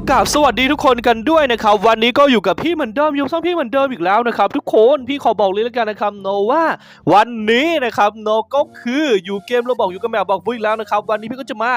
กับสวัสดีทุกคนกันด้วยนะครับ วันนี้ก็อยู่กับพี่เหมือนเดิมยู่ช่องพี่เหมือนเดิมอีกแล้วนะครับ ทุกคนพี่ขอบอกเลยแล้วกันนะครับโนว่าวันนี้นะครับโนก็คืออยู่เกมเราบอกอยู่กับแมวบอกบุ้ยแล้วนะครับ วันนี้พี่ก็จะมา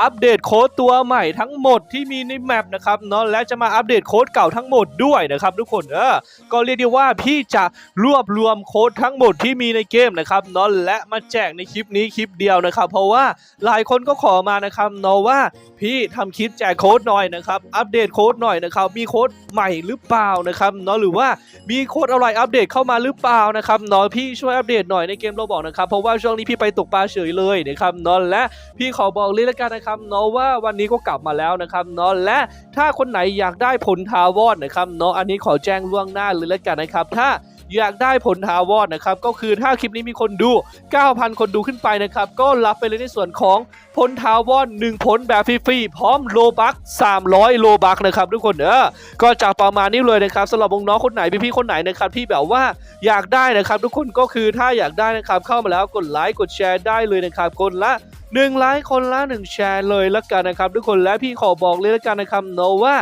อัปเดตโค้ดตัวใหม่ทั้งหมดที่มีในแมปนะครับเนาะและจะมาอัปเดตโค้ดเก่าทั้งหมดด้วยนะครับทุกคนเออก็เรียกได้ว่าพี่จะรวบรวมโค้ดทั้งหมดที่มีในเกมนะครับเนาะและมาแจกในคลิปนี้คลิปเดียวนะครับ เพราะว่าหลายคนก็ขอมานะครับเนาะว่าพี่ทำคลิปแจกโค้ดหน่อยนะครับอัปเดตโค้ดหน่อยนะครับมีโค้ดใหม่หรือเปล่านะครับเนาะหรือว่ามีโค้ดอะไรอัปเดตเข้ามาหรือเปล่านะครับเนาะพี่ช่วยอัปเดตหน่อยในเกมเราบอกนะครับเพราะว่าช่วงนี้พี่ไปตกปลาเฉยเลยนะครับเนาะและพี่ขอบอกเลยล้วกันนะครับเนาะว่าวันนี้ก็กลับมาแล้วนะครับเนาะและถ้าคนไหนอยากได้ผลทาวอดนะครับเนาะอันนี้ขอแจ้งล่วงหน้าเลยแล้วกันนะครับ ถ้าอยากได้ผลทาวอดนะครับก็คือถ้าคลิปนี้มีคนดู 9,000 คนดูขึ้นไปนะครับ ก็รับไปเลยในส่วนของพลทาวอน1ผลแบบฟรีๆพร้อมโลบัก 300 โลบักนะครับทุกคนเออก็จากประมาณนี้เลยนะครับสำหรับน้องคนไหนพี่ๆคนไหนนะครับที่แบบว่าอยากได้นะครับ ทุกคนก็คือถ้าอยากได้นะครับเข้ามาแล้วกดไลค์กดแชร์ได้เลยนะครับคนละ 1ไลค์คนละ1แชร์เลยละกันนะครับทุกคนและพี่ขอบอกเลยละกันนะครับเนาะว่า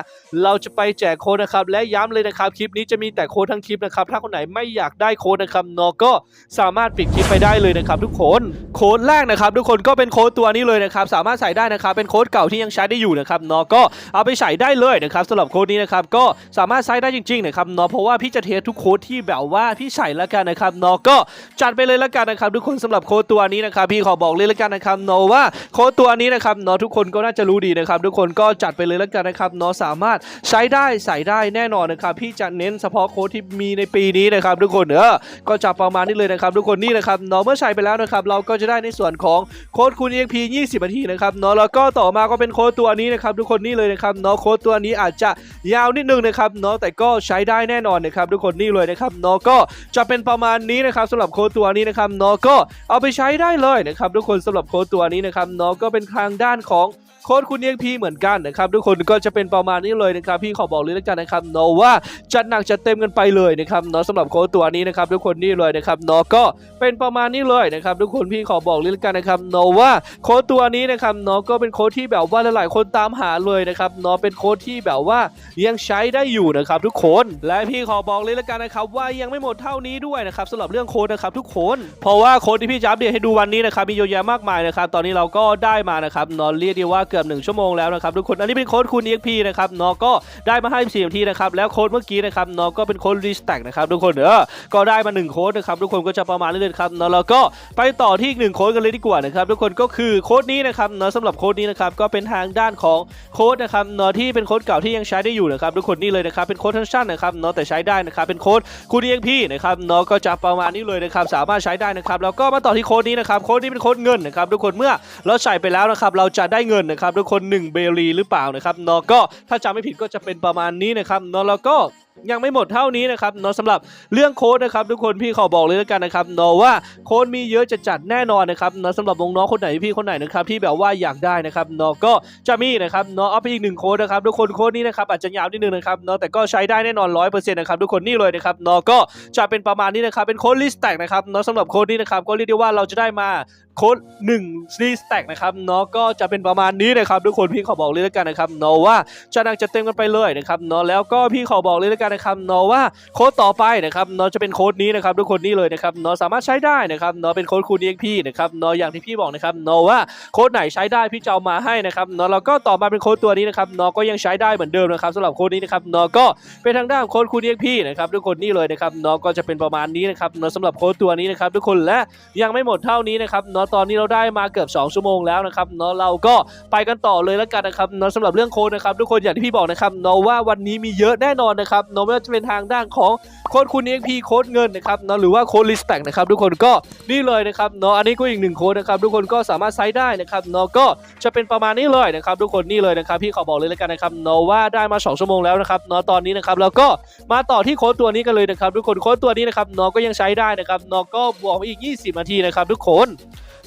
เราจะไปแจกโค้ดนะครับและย้ำเลยนะครับคลิปนี้จะมีแต่โค้ดทั้งคลิปนะครับถ้าคนไหนไม่อยากได้โค้ดนะครับเนาะก็สามารถปิดคลิปไปได้เลยนะครับทุกคนโค้ดแรกนะครับทุกคนก็เป็นโค้ดตัวนี้เลยนะครับสามารถใส่ได้นะครับเป็นโค้ดเก่าที่ยังใช้ได้อยู่นะครับเนาะก็เอาไปใส่ได้เลยนะครับสำหรับโค้ดนี้นะครับก็สามารถใช้ได้จริงๆนะครับเนาะเพราะว่าพี่จะเทสทุกโค้ดที่แบบว่าพี่ใส่ล้วกันนะครับเนาะก็จัดไปเลยล้วกันนะครับทุกคนสำหรับโค้ดตัวนี้นะครับพี่ขอบอกเลยล้วกันนะครับเนาะว่าโค้ดตัวนี้นะครับเนาะทุกคนก็น่าจะรู้ดีนะครับ ทุกคนก็จัดไปเลยแล้วกันนะครับเนาะสามารถใช้ได้ใส่ได้แน่นอนนะครับ พี่จะเน้นเฉพาะโค้ดที่มีในปีนี้นะครับ ทุกคนเออก็จะประมาณนี้เลยนะครับ ทุกคนนี่นะครับเนาะเมื่อใช้ไปแล้วนะครับ เราก็จะได้ในส่วนของโค้ดคูณ EXP 20นาทีนะครับเนาะแล้วก็ต่อมาก็เป็นโค้ดตัวนี้นะครับ ทุกคนนี่เลยนะครับเนาะโค้ดตัวนี้อาจจะยาวนิดนึงนะครับเนาะแต่ก็ใช้ได้แน่นอนนะครับ ทุกคนนี่เลยนะครับเนาะก็จะเป็นประมาณนี้นะครับสำหรับโค้ดตัวนี้นะครับเนาะก็เอาไปใช้ได้เลยนะครับ ทุกคนสำหรับโค้ดตัวนี้นะครับเนาะก็เป็นทางด้านของ โค้ดคุณ EXP เหมือนกันนะครับทุกคนก็จะเป็นประมาณนี้เลยนะครับพี่ขอบอกเลยแล้วกันนะครับเนาะว่าจัดหนักจัดเต็มกันไปเลยนะครับเนาะสำหรับโค้ดตัวนี้นะครับทุกคนนี่เลยนะครับเนาะก็เป็นประมาณนี้เลยนะครับทุกคนพี่ขอบอกเลยแล้วกันนะครับเนาะว่าโค้ดตัวนี้นะครับเนาะก็เป็นโค้ดที่แบบว่าหลายๆคนตามหาเลยนะครับเนาะเป็นโค้ดที่แบบว่ายังใช้ได้อยู่นะครับทุกคนและพี่ขอบอกเลยแล้วกันนะครับว่ายังไม่หมดเท่านี้ด้วยนะครับสำหรับเรื่องโค้ดนะครับทุกคนเพราะว่าโค้ดที่พี่จะอัปเดตให้ดูวันนี้นะครับมีเยอะแยะมากมายนะครับตอนนี้เราก็ได้มานะครับเนาะเรียกได้ว่าเกือบหนึ่งชั่วโมงแล้วนะครับทุกคนอันนี้เป็นโค้ดคูณ EXP นะครับนาะก็ได้มาให้4นาทีนะครับแล้วโค้ดเมื่อกี้นะครับนาะก็เป็นโค้ดรีสแต็กนะครับทุกคนเออก็ได้มาหนึ่งโค้ดนะครับทุกคนก็จะประมาณนี้เลยครับนาะแล้วก็ไปต่อที่อีกหนึ่งโค้ดกันเลยดีกว่านะครับทุกคนก็คือโค้ดนี้นะครับนาะสำหรับโค้ดนี้นะครับก็เป็นทางด้านของโค้ดนะครับนาะที่เป็นโค้ดเก่าที่ยังใช้ได้อยู่นะครับทุกคนนี่เลยนะครับเป็นโค้ดสั้นๆนะครับนาะแต่ใช้ได้นะครับเป็นโค้ดคูณ EXP นะครับนาะก็จะประมาณนี้เลยนะครับสามารถใช้ได้นะครับแล้วก็มาต่อที่โค้ดนี้นะครับโค้ดนี้เป็นโค้ดเงินนะครับทุกคนเมื่อเราใส่ไปแล้วนะครับเราจะได้เงินนะครับทุกคน1เบลีหรือเปล่านะครับเนาะก็ถ้าจำไม่ผิดก็จะเป็นประมาณนี้นะครับเนาะแล้วก็ ยังไม่หมดเท่านี้นะครับเนาะสำหรับเรื่องโค้ดนะครับทุกคนพี่ขอบอกเลยแล้วกันนะครับเนาะว่าโค้ดมีเยอะจะจัดแน่นอนนะครับเนาะสำหรับน้องๆคนไหนพี่คนไหนนะครับที่แบบว่าอยากได้นะครับเนาะก็จะมีนะครับเนาะเอาไปอีกหนึ่งโค้ดนะครับทุกคนโค้ดนี้นะครับอาจจะยาวนิดนึงนะครับเนาะแต่ก็ใช้ได้แน่นอนร้อยเปอร์เซ็นต์นะครับทุกคนนี่เลยนะครับเนาะก็จะเป็นประมาณนี้นะครับเป็นโค้ดลิสต์แตกนะครับเนาะสำหรับโค้ดนี้นะครับก็เรียกได้ว่าเราจะได้มาโค้ด1ลิสต์แตกนะครับเนาะก็จะเป็นประมาณนี้นะครับทุกคนพี่ขอบอกเลยแล้วกันนะครับเนาะว่าจะนักจะเต็มกันไปเลยนะครับเนาะแล้วก็พี่ขอบอกเลยแล้วกันนะครับเนาะว่าโค้ดต่อไปนะครับเนาะจะเป็นโค้ดนี้นะครับทุกคนนี่เลยนะครับเนาะสามารถใช้ได้นะครับเนาะเป็นโค้ดคูณ EXP นะครับเนาะอย่างที่พี่บอกนะครับเนาะว่าโค้ดไหนใช้ได้พี่จะเอามาให้นะครับเนาะแล้วก็ต่อมาเป็นโค้ดตัวนี้นะครับเนาะก็ยังใช้ได้เหมือนเดิมนะครับสำหรับโค้ดนี้นะครับเนาะก็เป็นทางด้านโค้ดคูณ EXP นะครับทุกคนนี่เลยนะครับเนาะก็จะเป็นประมาณนี้นะครับเนาะสำหรับโค้ดตัวนี้นะครับทุกคนและยังไม่หมดเท่านี้นะครับเนาะตอนนี้เราได้มาเกือบ 2 ชั่วโมงแล้วนะครับเนาะเราก็ไปกันต่อเลยแล้วกันนะครับเนาะสำหรับเรื่องโค้ดนะครับทุกคนอย่างที่พี่บอกนะครับเนาะว่าวันนี้มีเยอะแน่นอนนะครับเนาะไม่ว่าจะเป็นทางด้านของโค้ดคุณ EXP โค้ดเงินนะครับเนาะหรือว่าโค้ดลิสแตกนะครับทุกคนก็นี่เลยนะครับเนาะอันนี้ก็อีกหนึ่งโค้ดนะครับทุกคนก็สามารถใช้ได้นะครับเนาะก็จะเป็นประมาณนี้เลยนะครับทุกคนนี่เลยนะครับพี่ขอบอกเลยแล้วกันนะครับเนาะว่าได้มา 2 ชั่วโมงแล้วนะครับเนาะตอนนี้นะครับแล้วก็มาต่อที่โค้ดตัวนี้กันเลยนะครับทุกคนโค้ดตัวนี้นะครับเนาะก็ยังใช้ได้นะครับเนาะก็บวกไปอีก 20 นาทีนะครับทุกคน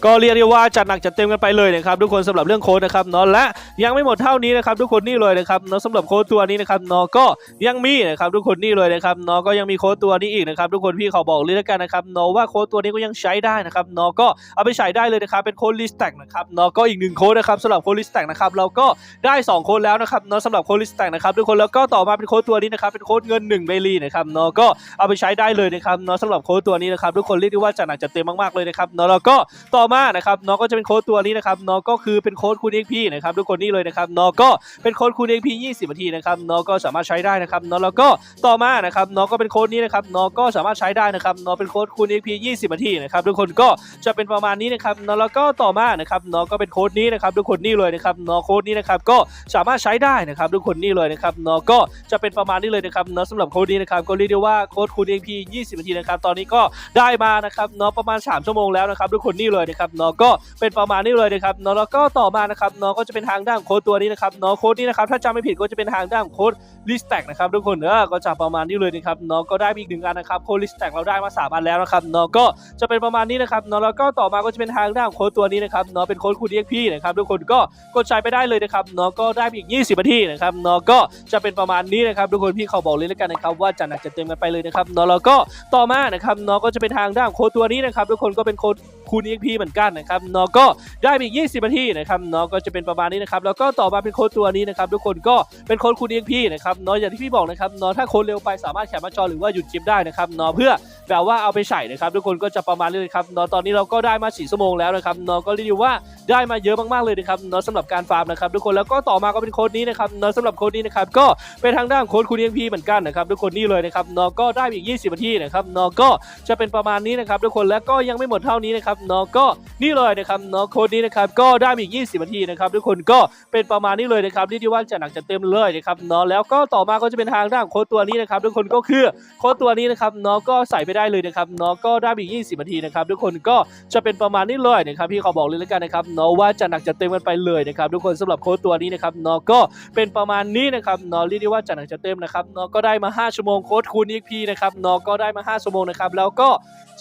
ก็เรียกได้ว่าจัดหนักจัดเต็มกันไปเลยนะครับทุกคนสำหรับเรื่องโค้ดนะครับเนาะและยังไม่หมดเท่านี้นะครับทุกคนนี่เลยนะครับเนาะสำหรับโค้ดตัวนี้นะครับเนาะก็ยังมีนะครับนะครับทุกคนนี่เลยนะครับเนาะก็ยังมีโค้ดตัวนี้อีกนะครับทุกคนพี่เขาบอกเลยแล้วกันนะครับเนาะว่าโค้ดตัวนี้ก็ยังใช้ได้นะครับเนาะก็เอาไปใช้ได้เลยนะครับเป็นโค้ดลิสแต็กนะครับเนาะก็อีกหนึ่งโค้ดนะครับสำหรับโค้ดลิสแต็กนะครับเราก็ได้สองโค้ดแล้วนะครับเนาะสำหรับโค้ดลิสแต็กนะครับทุกคนแล้วก็ต่อมาเป็นโค้ดตัวนี้นะครับเป็นโค้ดเงิน1เบลีนะครับเนาะก็เอาไปใช้ได้เลยนะครับเนาะสำหรับโค้ดตัวนี้นะครับทุกคนเรียกได้ว่าจัดหนักจัดเต็มมากๆเลยนะครับเนาะแล้วก็ต่อมานะครับเนาะก็จะเป็นโค้ดตัวนี้นะครับเนาะก็คือเป็นโค้ดคูณ XP นะครับทุกคนนี่เลยนะครับเนาะก็เป็นโค้ดคูณ XP 20นาทีนะครับเนาะก็สามารถใช้ได้นะครับเนาะแล้วก็ต่อมานะครับเนาะก็เป็นโค้ดนี้นะครับเนาะก็สามารถใช้ได้นะครับเนาะเป็นโค้ดคูณ XP 20นาทีนะครับทุกคนก็จะเป็นประมาณนี้นะครับเนาะแล้วก็ต่อมานะครับเนาะก็เป็นโค้ดนี้นะครับทุกคนนี่เลยนะครับเนาะโค้ดนี้นะครับก็สามารถใช้ได้นะครับทุกคนนี่เลยนะครับเนาะก็จะเป็นประมาณนี้เลยนะครับเนาะสำหรับโค้ดนี้นะครับก็เรียกได้ว่าโค้ดคูณ XP 20นาทีนะครับตอนนี้ก็ได้มานะครับเนาะประมาณ 3 ชั่วโมงแล้วนะครับทุกคนนี่เลยนะครับเนาะก็เป็นประมาณนี้เลยนะครับเนาะแล้วก็ต่อมานะครับเนาะก็จะเป็นทางด้านโค้ดตัวนี้นะครับนาะโค้ดนี้นะครับถ้าจำไม่ผิดก็จะเป็นทางด้านโค้ดลิสแต็กนะครับทุกคนเก็จะประมาณนี้เลยนะครับเนาะก็ได้อีกหนึ่งอันนะครับโคลิสแต็กเราได้มาสามอันแล้วนะครับเนาะก็จะเป็นประมาณนี้นะครับเนาะแล้วก็ต่อมาก็จะเป็นทางด้านของโค้ดตัวนี้นะครับเนาะเป็นโค้ดคูณ EXP นะครับทุกคนก็กดใช้ไปได้เลยนะครับเนาะก็ได้อีก 20นาทีนะครับเนาะก็จะเป็นประมาณนี้นะครับทุกคนพี่เขาบอกเลยแล้วกันนะครับว่าจะหนักจะเต็มกันไปเลยนะครับเนาะแล้วก็ต่อมานะครับเนาะก็จะเป็นทางด้านโค้ดตัวนี้นะครับทุกคนก็เป็นโค้ดคูณ EXP เหมือนกันนะครับเนาะก็ได้อีก 20นาทีนะครับเนาะก็จะเป็นประมาณนี้นะครับแล้วก็ต่อมาเป็นโค้ดตัวนี้นะครับทุกคนก็เป็นโค้ดคูณ EXP นะครับเนาะอย่างที่พี่บอกนะครับเนาะถ้าโค้ดเร็วไปสามารถแคปมาจอหรือว่าหยุดคลิปได้นะครับเนาะเพื่อแบบว่าเอาไปใส่นะครับทุกคนก็จะประมาณนี้เลยครับเนาะตอนนี้เราก็ได้มา4ชั่วโมงแล้วนะครับเนาะก็เรียกว่าได้มาเยอะมากๆเลยนะครับเนาะสำหรับการฟาร์มนะครับทุกคนแล้วก็ต่อมาก็เป็นโค้ดนี้นะครับเนาะสำหรับโค้ดนี้นะครับก็เป็นทางด้านโค้ดคูณ EXP เหมือนกันนะครับทุกคนนี่เลยนะครับเนาะก็ได้อีก 20นาทีนะครับเนาะก็จะเป็นประมาณนี้นะครับทุกคนแล้วก็ยังไม่หมดเท่านี้นะครับเนาะก็นี่เลยนะครับเนาะโค้ดนี้นะครับก็ได้อีก 20นาทีนะครับทุกคนก็เป็นประมาณนี้เลยนะครับเรียกว่าจะหนักจะเต็มเลยนะครับเนาะแล้วก็ต่อมาก็จะเป็นทางด้านโค้ดตัวนี้นะครับทุกคนก็คือโค้ดตัวนี้นะครับเนาะก็ใส่ไปได้เลยนะครับเนาะก็ได้อีก 20นาทีนะครับทุกคนก็จะเป็นประมาณนี้เลยนะครับพี่ขอบอกเลยแล้วกันนะครับเนาะว่าจะหนักจะเต็มกันไปเลยนะครับทุกคนสำหรับโค้ดตัวนี้นะครับเนาะก็เป็นประมาณนี้นะครับเนาะเรียกได้ว่าจะหนักจะเต็มนะครับเนาะก็ได้มา 5ชั่วโมงโค้ดคูณ EXP นะครับเนาะก็ได้มา 5ชั่วโมงนะครับแล้วก็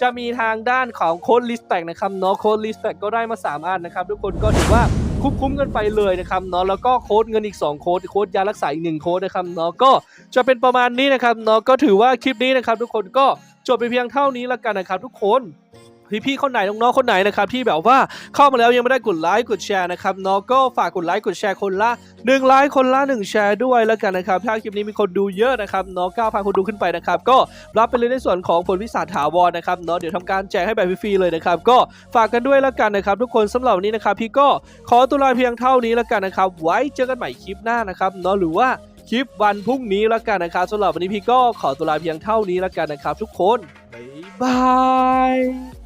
จะมีทางด้านของโค้ดลิสแตกนะครับเนาะโค้ดลิสแตกก็ได้มา 3 อันนะครับทุกคนก็ถือว่า คุ้มๆกันไปเลยนะครับเนาะแล้วก็โค้ดเงินอีก 2 โค้ดโค้ดยารักษาอีกหนึ่งโค้ดนะครับเนาะก็จะเป็นประมาณนี้นะครับเนาะก็ถือว่าคลิปนี้นะครับทุกคนก็จบไปเพียงเท่านี้แล้วกันนะครับทุกคน พี่ๆคนไหนน้องๆคนไหนนะครับที่แบบว่าเข้ามาแล้วยังไม่ได้กดไลค์กดแชร์นะครับเนาะก็ฝากกดไลค์กดแชร์คนละ1ไลค์คนละ1แชร์ด้วยแล้วกันนะครับถ้าคลิปนี้มีคนดูเยอะนะครับเนาะ9,000คนดูขึ้นไปนะครับก็รับไปเลยในส่วนของผลวิสาถาวรนะครับเนาะเดี๋ยวทำการแจกให้แบบฟรีๆเลยนะครับก็ฝากกันด้วยแล้วกันนะครับทุกคนสำหรับวันนี้นะครับพี่ก็ขอตัวลาเพียงเท่านี้แล้วกันนะครับไว้เจอกันใหม่คลิปหน้านะครับเนาะหรือว่าคลิปวันพรุ่งนี้แล้วกันนะครับสำหรับวันนี้พี่ก็ขอตัวลาเพียงเท่านี้แล้วกันนะครับ ทุกคน บ๊ายบาย